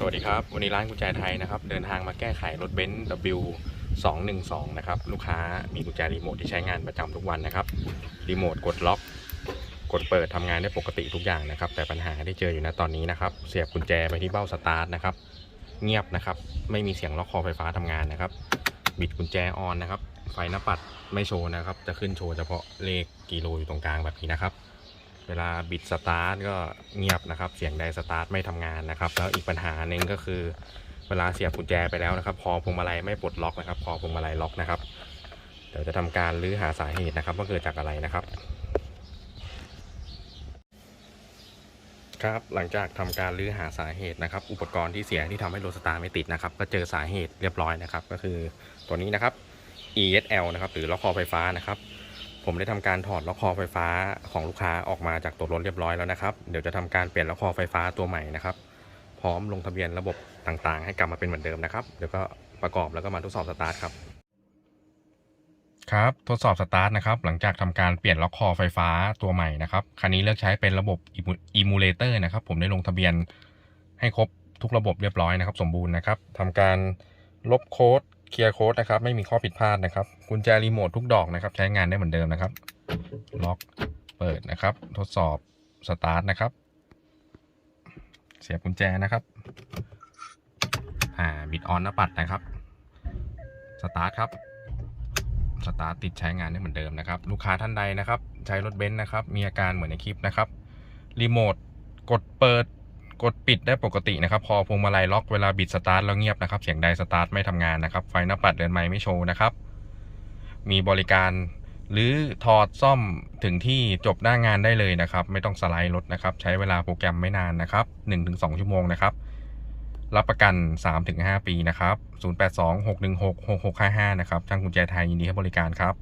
สวัสดีครับ วันนี้ร้านกุญแจไทยนะครับ เดินทางมาแก้ไขรถเบนซ์ W 212นะครับ ลูกค้ามีกุญแจรีโมทที่ใช้งานประจำทุกวันนะครับ รีโมทกดล็อก กดเปิดทำงานได้ปกติทุกอย่างนะครับ แต่ปัญหาที่เจออยู่ณตอนนี้นะครับ เสียบกุญแจไปที่เบ้าสตาร์ทนะครับ เงียบนะครับ ไม่มีเสียงล็อกคอไฟฟ้าทำงานนะครับ บิดกุญแจออนนะครับ ไฟหน้าปัดไม่โชว์นะครับ จะขึ้นโชว์เฉพาะเลขกิโลอยู่ตรงกลางแบบนี้นะครับ เวลาบิดสตาร์ทก็เงียบนะครับ เสียงไดสตาร์ทไม่ทำงานนะครับ แล้วอีกปัญหาหนึ่งก็คือ เวลาเสียบกุญแจไปแล้วนะครับคอพวงมาลัยไม่ปลดล็อกนะครับคอพวงมาลัยล็อกนะครับเดี๋ยวจะทำการรื้อหาสาเหตุนะครับ ว่าเกิดจากอะไรนะครับ ครับหลังจากทำการรื้อหาสาเหตุนะครับ อุปกรณ์ที่เสียที่ทำให้รถสตาร์ไม่ติดนะครับ ก็เจอสาเหตุเรียบร้อยนะครับ ก็คือตัวนี้นะครับ ESL นะครับหรือล็อกคอไฟฟ้านะครับ ผมได้ทำการถอดล็อกคอไฟฟ้าของลูกค้าออกมาจากตัวรถเรียบร้อยแล้วนะครับ เดี๋ยวจะทำการเปลี่ยนล็อกคอไฟฟ้าตัวใหม่นะครับ พร้อมลงทะเบียนระบบต่างๆ ให้กลับมาเป็นเหมือนเดิมนะครับ เดี๋ยวก็ประกอบแล้วก็มาทดสอบสตาร์ทครับ ครับ ทดสอบสตาร์ทนะครับ หลังจากทำการเปลี่ยนล็อกคอไฟฟ้าตัวใหม่นะครับ คันนี้เลือกใช้เป็นระบบอิมูเลเตอร์นะครับ ผมได้ลงทะเบียนให้ครบทุกระบบเรียบร้อยนะครับ สมบูรณ์นะครับทำการลบโค้ด เคลียร์โค้ดนะครับไม่มีข้อผิดพลาดนะครับกุญแจรีโมททุกดอกนะครับใช้งานได้เหมือนเดิมนะครับล็อกเปิดนะครับ ทดสอบสตาร์ทนะครับ เสียบกุญแจนะครับอ่าบิดออนหน้าปัดนะครับสตาร์ทครับสตาร์ทติดใช้งานได้เหมือนเดิมนะครับ ลูกค้าท่านใดนะครับ ใช้รถเบนซ์นะครับ มีอาการเหมือนในคลิปนะครับรีโมทกดเปิด กดปิดได้ปกตินะครับ พอพวงมาลัยล็อกเวลาบิดสตาร์ทแล้วเงียบนะครับ เสียงใดสตาร์ทไม่ทำงานนะครับ ไฟหน้าปัดเดินไม้ไม่โชว์นะครับ มีบริการหรือถอดซ่อมถึงที่จบหน้างานได้เลยนะครับ ไม่ต้องสไลด์รถนะครับ ใช้เวลาโปรแกรมไม่นานนะครับ 1-2 ชั่วโมงนะครับ รับประกัน 3-5 ปีนะครับ 0826166655 นะครับทางกุญแจไทยยินดีให้บริการครับ